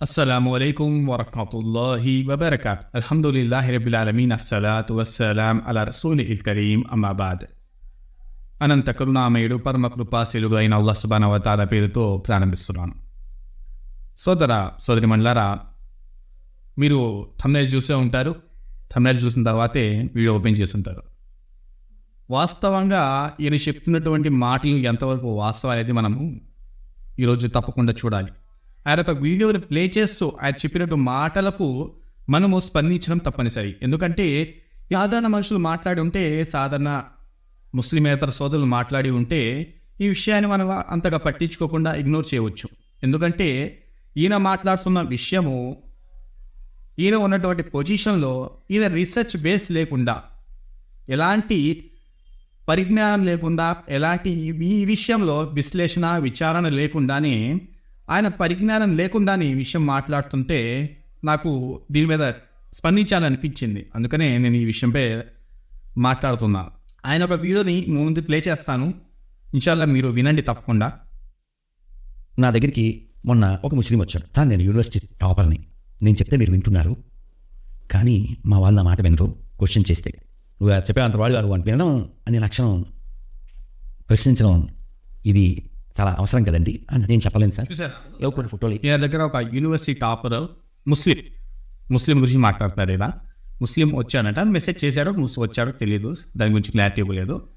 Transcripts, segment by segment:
అస్సలం అయికం వరహమతుల్లాహి వబర్కాత్ అల్హమ్దుల్లాహి రబిలాలమీన్ అస్సలాత్ వస్సలాం అలా రసూలి ఇల్ కరీం అమాబాద్ అనంత కరుణామయుడు పరమ కృపాశీలుడు అయిన అల్లా సుబానవతాల పేరుతో ప్రారంభిస్తున్నాను సోదర సోదరి మండలారా మీరు థమ్నైల్ చూసే ఉంటారు థమ్నైల్ చూసిన తర్వాతే వీడియో ఓపెన్ ఉంటారు వాస్తవంగా ఈయన చెప్తున్నటువంటి మాటలు ఎంతవరకు వాస్తవం అనేది మనము ఈరోజు తప్పకుండా చూడాలి ఆయన ఒక వీడియోని ప్లే చేస్తూ ఆయన చెప్పినట్టు మాటలకు మనము స్పందించడం తప్పనిసరి. ఎందుకంటే సాధారణ మనుషులు మాట్లాడి ఉంటే సాధారణ ముస్లిమేతర సోదరులు మాట్లాడి ఉంటే ఈ విషయాన్ని మనం అంతగా పట్టించుకోకుండా ఇగ్నోర్ చేయవచ్చు. ఎందుకంటే ఈయన మాట్లాడుతున్న విషయము ఈయన ఉన్నటువంటి పొజిషన్లో ఈయన రీసెర్చ్ బేస్ లేకుండా ఎలాంటి పరిజ్ఞానం లేకుండా ఎలాంటి ఈ- ఈ విషయంలో విశ్లేషణ విచారణ లేకుండానే ఆయన పరిజ్ఞానం లేకుండానే ఈ విషయం మాట్లాడుతుంటే నాకు దీని మీద స్పందించాలనిపించింది. అందుకనే నేను ఈ విషయంపై మాట్లాడుతున్నాను ఆయన ఒక వీడియోని ముందు ప్లే చేస్తాను. ఇన్షాల్లా మీరు వినండి తప్పకుండా. నా దగ్గరికి మొన్న ఒక ముస్లిం వచ్చాడు. తను నేను యూనివర్సిటీ టాపర్ని. నేను చెప్తే మీరు వింటున్నారు. కానీ మా వాళ్ళు నా మాట వినరు. క్వశ్చన్ చేస్తే. నువ్వు చెప్పే అంత వాళ్ళు అని వినడం అనే లక్షణం ప్రశ్నించడం ఇది చాలా అవసరం కదండి. అని నేను చెప్పలేను సార్. చూసారా? ఏవో కొన్ని ఫోటోలు ఈయన దగ్గర ఒక యూనివర్సిటీ టాపర్ ముస్లిం ముస్లిం గురించి మాట్లాడతారు ఇలా. ముస్లిం వచ్చానంట మెసేజ్ చేశాడో ముస్లిం వచ్చాడో తెలియదు దాని గురించి క్లారిటీ ఇవ్వలేదు.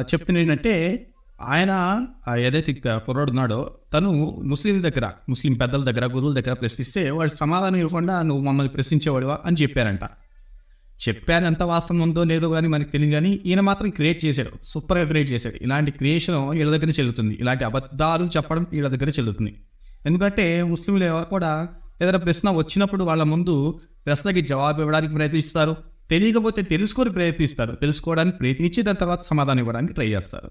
చెప్తున్నా ఏంటంటే ఆయన ఏదైతే కుర్రాడు ఉన్నాడో తను ముస్లిం దగ్గర ముస్లిం పెద్దల దగ్గర గురువుల దగ్గర ప్రశ్నిస్తే వాడు సమాధానం ఇవ్వకుండా నువ్వు మమ్మల్ని ప్రశ్నించేవాడివా అని చెప్పారంట. చెప్పాను ఎంత వాస్తవం ఉందో లేదో కానీ మనకి తెలియదు కానీ ఈయన మాత్రం క్రియేట్ చేశాడు. సూపర్గా క్రియేట్ చేశాడు. ఇలాంటి క్రియేషన్ వీళ్ళ దగ్గర చెల్లుతుంది. ఇలాంటి అబద్ధాలు చెప్పడం వీళ్ళ దగ్గర చెల్లుతుంది. ఎందుకంటే ముస్లింలు ఎవరు కూడా ఏదైనా ప్రశ్న వచ్చినప్పుడు వాళ్ళ ముందు ప్రశ్నకి జవాబు ఇవ్వడానికి ప్రయత్నిస్తారు. తెలియకపోతే తెలుసుకొని ప్రయత్నిస్తారు. తెలుసుకోవడానికి ప్రయత్నించి దాని తర్వాత సమాధానం ఇవ్వడానికి ట్రై చేస్తారు.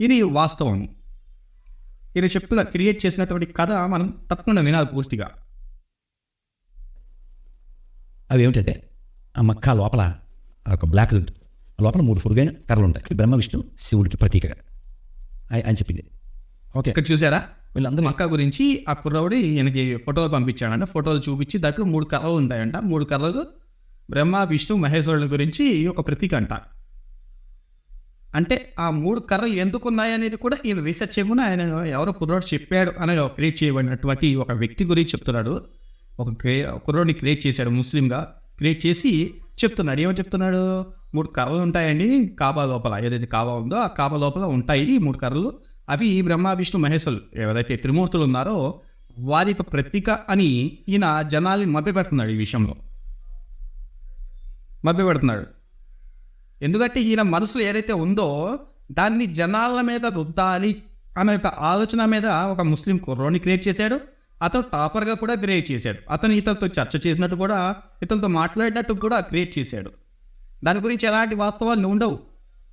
ఇది వాస్తవం. ఈయన చెప్తున్న క్రియేట్ చేసినటువంటి కథ మనం తప్పకుండా వినాలి పూర్తిగా. అవి ఏమిటంటే ఆ మక్కా లోపల? ఒక బ్లాక్ లోపల మూడు పొరుగైన కర్రలు ఉంటాయి. బ్రహ్మ విష్ణు శివుడికి ప్రతీకగా. అని చెప్పింది. ఓకే. ఇక్కడ చూసారా? వీళ్ళందరూ మక్క గురించి ఆ కుర్రవాడు ఈయనకి ఫోటోలు పంపించాడంట. ఫోటోలు చూపించి దాంట్లో మూడు కర్రలు ఉంటాయంట. మూడు కర్రలు బ్రహ్మ విష్ణు మహేశ్వరుల గురించి ఒక ప్రతీక అంట. అంటే ఆ మూడు కర్రలు ఎందుకు ఉన్నాయి అనేది కూడా ఈయన రీసెర్చ్ చేయకుండా ఆయన ఎవరో కుర్రాడు చెప్పాడు అని క్రియేట్ చేయబడినటువంటి ఒక వ్యక్తి గురించి చెప్తున్నాడు. ఒక క్రే- కుర్రోడిని క్రియేట్ చేశాడు ముస్లింగా. క్రియేట్ చేసి చెప్తున్నాడు. ఏమో చెప్తున్నాడు? మూడు కర్రలు ఉంటాయండి. కాబా లోపల. ఏదైతే కాబా ఉందో ఆ కాబా లోపల ఉంటాయి ఈ మూడు కర్రలు. అవి బ్రహ్మ విష్ణు మహేశ్వరులు. ఎవరైతే త్రిమూర్తులు ఉన్నారో వారి యొక్క ప్రతీక అని ఈయన జనాల్ని మభ్యపెడుతున్నాడు ఈ విషయంలో. మభ్యపెడుతున్నాడు. ఎందుకంటే ఈయన మనసులో ఏదైతే ఉందో దాన్ని జనాల మీద రుద్దాలి అనే ఒక ఆలోచన మీద ఒక ముస్లిం కుర్రోని క్రియేట్ చేశాడు. అతను టాపర్గా కూడా క్రియేట్ చేశాడు. అతను ఇతనితో చర్చ చేసినట్టు కూడా ఇతనితో మాట్లాడినట్టు కూడా క్రియేట్ చేశాడు. దాని గురించి ఎలాంటి వాస్తవాలు ఉండవు.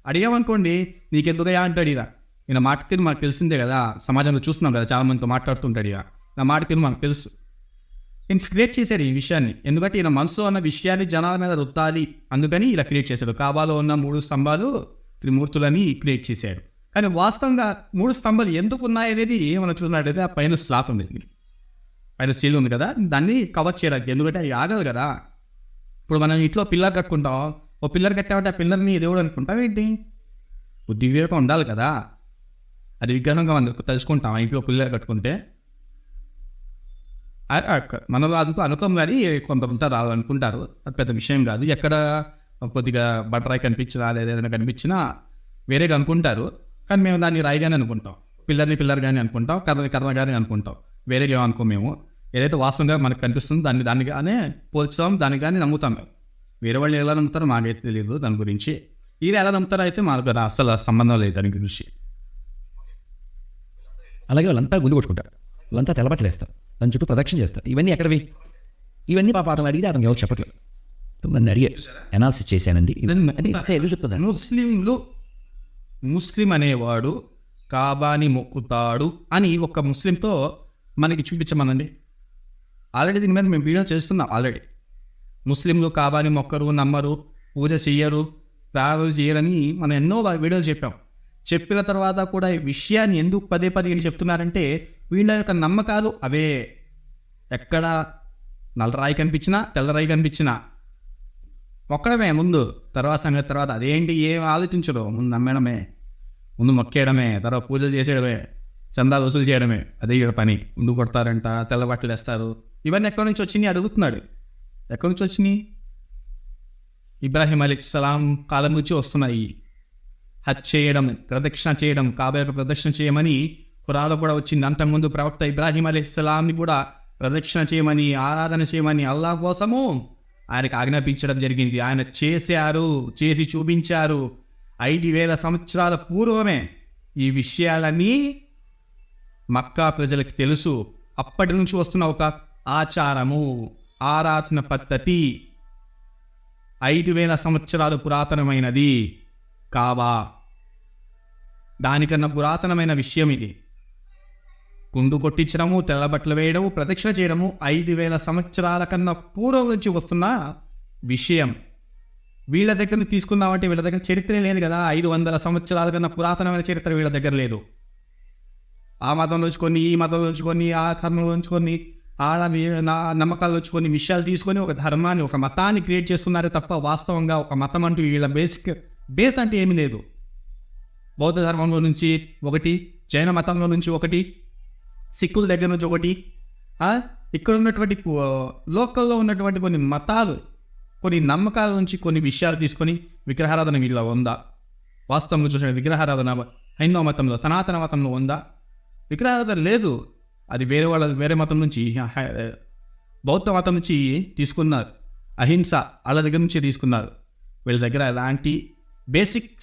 అడిగామనుకోండి నీకెందుకయ్యా? అంటాడు ఇలా ఈయన మాట తీరు మనకు తెలిసిందే కదా. సమాజంలో చూస్తున్నాం కదా చాలామందితో మాట్లాడుతుంటాడు ఇక నా మాట తీరు మనకు తెలుసు. ఈయన క్రియేట్ చేశాడు ఈ విషయాన్ని. ఎందుకంటే ఈయన మనసులో ఉన్న విషయాన్ని జనాల మీద రుద్దాలి. అందుకని ఇలా క్రియేట్ చేశాడు. కాబాలో ఉన్న మూడు స్తంభాలు త్రిమూర్తులని క్రియేట్ చేశాడు. కానీ వాస్తవంగా మూడు స్తంభాలు ఎందుకు ఉన్నాయనేది మనం చూసినట్టయితే ఆ పైన స్లాప్ ఉంది. పైన సీల్ ఉంది కదా దాన్ని కవర్ చేయడానికి. ఎందుకంటే అది ఆగదు కదా. ఇప్పుడు మనం ఇంట్లో పిల్లర్ కట్టుకుంటాం ఓ పిల్లర్ కట్టామంటే ఆ పిల్లర్ని దేవుడు అనుకుంటాం ఏంటి? బుద్ధి వివేకం ఉండాలి కదా. అది విజ్ఞానంగా మనం తెలుసుకుంటాం ఇంట్లో పిల్లర్ కట్టుకుంటే. మనం ఆ అనుకోం కానీ కొంత ఉంటారు అనుకుంటారు అది పెద్ద విషయం కాదు. ఎక్కడ కొద్దిగా బట్టరాయి కనిపించినా లేదా ఏదైనా కనిపించినా వేరేగా అనుకుంటారు. కానీ మేము దాన్ని రాయిగానే అనుకుంటాం. పిల్లర్ని పిల్లర్ కానీ అనుకుంటాం కర్రని కర్ర కానీ అనుకుంటాం. వేరేగా అనుకో మేము. ఏదైతే వాస్తవంగా మనకు కనిపిస్తుందో దాన్ని దానిగానే పోల్చుతాం దాన్ని కానీ నమ్ముతాం. మేము వేరే వాళ్ళు ఎలా నమ్ముతారో మాకైతే తెలియదు దాని గురించి. ఇది ఎలా నమ్ముతారో అయితే మాకు అసలు సంబంధం లేదు దాని గురించి. అలాగే వాళ్ళంతా గుండు కొట్టుకుంటారు. వాళ్ళంతా తెల్లబట్టలు వేస్తారు దాని చుట్టూ ప్రదక్షిణ చేస్తారు. ఇవన్నీ ఎక్కడవి? ఇవన్నీ పాప అతను అడిగితే అతను ఎవరు చెప్పట్లేదు. నన్ను అడిగే అనాలిసిస్ చేశానండి. ఎదురు చెప్తుందని ముస్లింలు ముస్లిం అనేవాడు కాబాని మొక్కుతాడు అని ఒక ముస్లింతో మనకి చూపించమనండి. ఆల్రెడీ దీని మీద మేము వీడియో చేస్తున్నాం ఆల్రెడీ ముస్లింలు కాబాని మొక్కరు నమ్మరు పూజ చెయ్యరు ప్రార్థన చేయరని మనం ఎన్నో వీడియోలు చెప్పాం. చెప్పిన తర్వాత కూడా ఈ విషయాన్ని ఎందుకు పదే పదే వీళ్ళు చెప్తున్నారంటే వీళ్ళ యొక్క నమ్మకాలు అవే. ఎక్కడ నల్లరాయి కనిపించినా తెల్లరాయి కనిపించినా. మొక్కడమే ముందు తర్వాత సంగతి తర్వాత. అదేంటి ఏం ఆలోచించరు? ముందు నమ్మడమే ముందు మొక్కేయడమే తర్వాత పూజలు చేసేయడమే చందాలు వసూలు చేయడమే. అదే ఇక్కడ పని. ముందు కొడతారంట తెల్ల బట్టలు వేస్తారు ఇవన్నీ ఎక్కడి నుంచి వచ్చినాయి? అడుగుతున్నాడు. ఎక్కడి నుంచి వచ్చినాయి? ఇబ్రాహిం అలీ సలాం కాలం నుంచి వస్తున్నాయి. హత్య చేయడం ప్రదక్షిణ చేయడం కాబోయే ప్రదక్షిణ చేయమని ఖురాలో కూడా వచ్చింది. అంతకుముందు ప్రవక్త ఇబ్రాహీం అలీ ఇస్లాంని కూడా ప్రదక్షిణ చేయమని ఆరాధన చేయమని అల్లా కోసము ఆయనకు ఆజ్ఞాపించడం జరిగింది. ఆయన చేశారు చేసి చూపించారు. ఐదు వేల సంవత్సరాల పూర్వమే ఈ విషయాలన్నీ మక్కా ప్రజలకు తెలుసు. అప్పటి నుంచి వస్తున్న ఒక ఆచారము. ఆరాధన పద్ధతి ఐదు వేల సంవత్సరాలు పురాతనమైనది కావా? దానికన్నా పురాతనమైన విషయం ఇది. గుండు కొట్టించడము తెల్లబట్టలు వేయడము ప్రదక్షిణ చేయడము ఐదు వేల సంవత్సరాల కన్నా పూర్వం నుంచి వస్తున్న విషయం. వీళ్ళ దగ్గర తీసుకుందామంటే వీళ్ళ దగ్గర చరిత్రే లేదు కదా. ఐదు వందల సంవత్సరాల కన్నా పురాతనమైన చరిత్ర వీళ్ళ దగ్గర లేదు. ఆ మతం నుంచి కొన్ని ఈ మతం నుంచి కొన్ని ఆ ధర్మం నుంచి కొన్ని ఆడ నా నమ్మకాల నుంచి కొన్ని విషయాలు తీసుకొని ఒక ధర్మాన్ని ఒక మతాన్ని క్రియేట్ చేస్తున్నారు తప్ప వాస్తవంగా ఒక మతం అంటూ వీళ్ళ బేసిక్ బేస్ అంటే ఏమీ లేదు. బౌద్ధ ధర్మంలో నుంచి ఒకటి జైన మతంలో నుంచి ఒకటి సిక్కుల దగ్గర నుంచి ఒకటి ఇక్కడ ఉన్నటువంటి లోకల్లో ఉన్నటువంటి కొన్ని మతాలు కొన్ని నమ్మకాల నుంచి కొన్ని విషయాలు తీసుకొని విగ్రహారాధన వీళ్ళ ఉందా? వాస్తవంగా చూసిన విగ్రహారాధన హైందవ మతంలో సనాతన మతంలో ఉందా? విగ్రహారాధన లేదు. అది వేరే వాళ్ళ వేరే మతం నుంచి బౌద్ధ మతం నుంచి తీసుకున్నారు. అహింస వాళ్ళ దగ్గర నుంచి తీసుకున్నారు. వీళ్ళ దగ్గర ఎలాంటి బేసిక్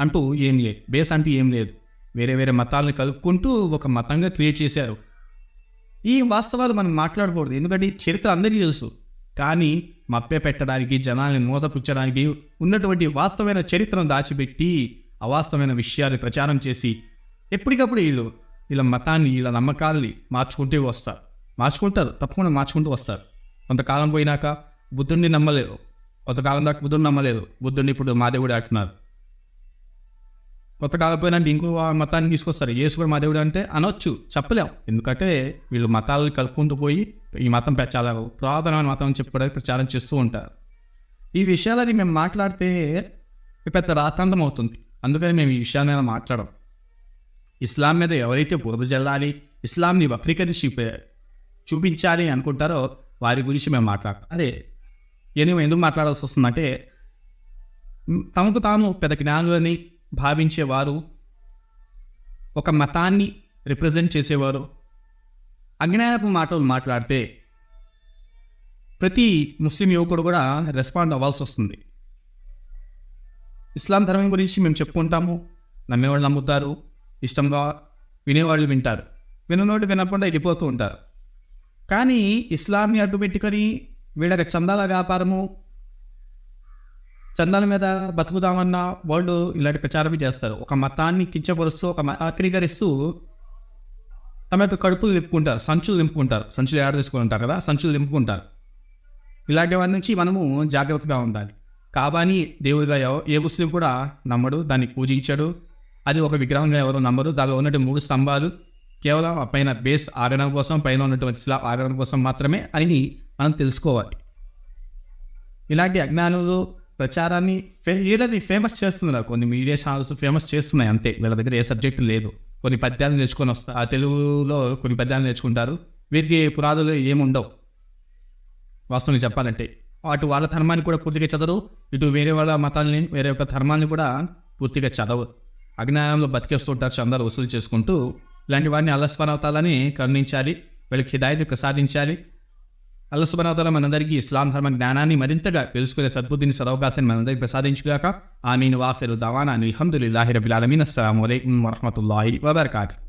అంటూ ఏం లేదు. బేస్ అంటూ ఏం లేదు. వేరే వేరే మతాలను కలుపుకుంటూ ఒక మతంగా క్రియేట్ చేశారు. ఈ వాస్తవాలు మనం మాట్లాడకూడదు. ఎందుకంటే ఈ చరిత్ర అందరికీ తెలుసు. కానీ మప్పే పెట్టడానికి జనాల్ని మోసపుచ్చడానికి ఉన్నటువంటి వాస్తవమైన చరిత్రను దాచిపెట్టి అవాస్తవమైన విషయాలు ప్రచారం చేసి ఎప్పటికప్పుడు వీళ్ళు వీళ్ళ మతాన్ని వీళ్ళ నమ్మకాల్ని మార్చుకుంటూ వస్తారు. మార్చుకుంటారు. తప్పకుండా మార్చుకుంటూ వస్తారు. కొంతకాలం పోయినాక బుద్ధుడిని నమ్మలేదు. కొంతకాలం దాకా బుద్ధుడిని నమ్మలేదు. బుద్ధుడిని ఇప్పుడు మాదేవుడు అంటున్నారు. కొంతకాలం పోయినాక ఇంకో మతాన్ని తీసుకొస్తారు. యేసు కూడా అంటే అనొచ్చు. చెప్పలేం. ఎందుకంటే వీళ్ళు మతాలను కలుపుకుంటూ పోయి ఈ మతం పె- చాలా పురాతనమైన మతం అని చెప్పుకోవడానికి ప్రచారం చేస్తూ ఉంటారు. ఈ విషయాలని మేము మాట్లాడితే పెద్ద రాతాంతం అవుతుంది. అందుకని మేము ఈ విషయాన్ని మీద మాట్లాడం ఇస్లాం మీద ఎవరైతే బురద జల్లాలి ఇస్లాంని వక్రీకరించి చూపించాలి అనుకుంటారో వారి గురించి మేము మాట్లాడతాం. అదే నేను ఎందుకు మాట్లాడాల్సి వస్తుందంటే తమకు తాము పెద్ద జ్ఞానులని భావించేవారు ఒక మతాన్ని రిప్రజెంట్ చేసేవారు. అజ్ఞానపు మాటలు మాట్లాడితే ప్రతి ముస్లిం యువకుడు కూడా రెస్పాండ్ అవ్వాల్సి వస్తుంది. ఇస్లాం ధర్మం గురించి మేము చెప్పుకుంటాము నమ్మేవాళ్ళు నమ్ముతారు. ఇష్టంగా వినేవాళ్ళు వింటారు. విననోటి వినకుండా వెళ్ళిపోతూ ఉంటారు. కానీ ఇస్లాంని అడ్డు పెట్టుకొని వీళ్ళకి చందాల వ్యాపారము చందాల మీద బతుకుదామన్న వాళ్ళు ఇలాంటి ప్రచారం చేస్తారు. ఒక మతాన్ని కించపరుస్తూ ఒక మతాకరీకరిస్తూ తమ యొక్క కడుపులు నింపుకుంటారు సంచులు నింపుకుంటారు. సంచులు ఏడ తీసుకుని ఉంటారు కదా? సంచులు నింపుకుంటారు. ఇలాంటి వారి నుంచి మనము జాగ్రత్తగా ఉండాలి. కాబాని దేవుడిగా ఏ ముస్లిం కూడా నమ్మడు దాన్ని పూజించడు. అది ఒక విగ్రహంగా ఎవరు నమ్మరు. దానిలో ఉన్నట్టు మూడు స్తంభాలు కేవలం ఆ పైన బేస్ ఆగడం కోసం పైన ఉన్నటువంటి స్లాబ్ ఆగడం కోసం మాత్రమే అని మనం తెలుసుకోవాలి. ఇలాంటి అజ్ఞానంలో ప్రచారాన్ని ఫే వీళ్ళని ఫేమస్ చేస్తున్నారు. కొన్ని మీడియా ఛానల్స్ ఫేమస్ చేస్తున్నాయి అంతే. వీళ్ళ దగ్గర ఏ సబ్జెక్టు లేదు. కొన్ని పద్యాలు నేర్చుకొని వస్తారు ఆ తెలుగులో కొన్ని పద్యాలు నేర్చుకుంటారు. వీరికి పురాదులు ఏముండవు. వాస్తవం చెప్పాలంటే. అటు వాళ్ళ ధర్మాన్ని కూడా పూర్తిగా చదవరు. ఇటు వేరే వాళ్ళ మతాలని వేరే యొక్క ధర్మాన్ని కూడా పూర్తిగా చదవరు. అజ్ఞానంలో బతికేస్తుంటారు చందాలు వసూలు చేసుకుంటూ ఇలాంటి వారిని అల్లస్వనవతాలని కరుణించాలి వీళ్ళకి హిదాయత్ ప్రసాదించాలి. అల్లసుబనవతాల మనందరికీ ఇస్లాం ధర్మ జ్ఞానాన్ని మరింతగా తెలుసుకునే సద్బుద్ధిని సదవకాశాన్ని మనందరికీ ప్రసాదించుగాక. ఆమీన్. వాఫిరు దవానా అల్హమ్దుల్లాహి రబిల్ అలమీన్ అస్సలం వలైకుం వరహమతుల్లాహి వబర్కాతు.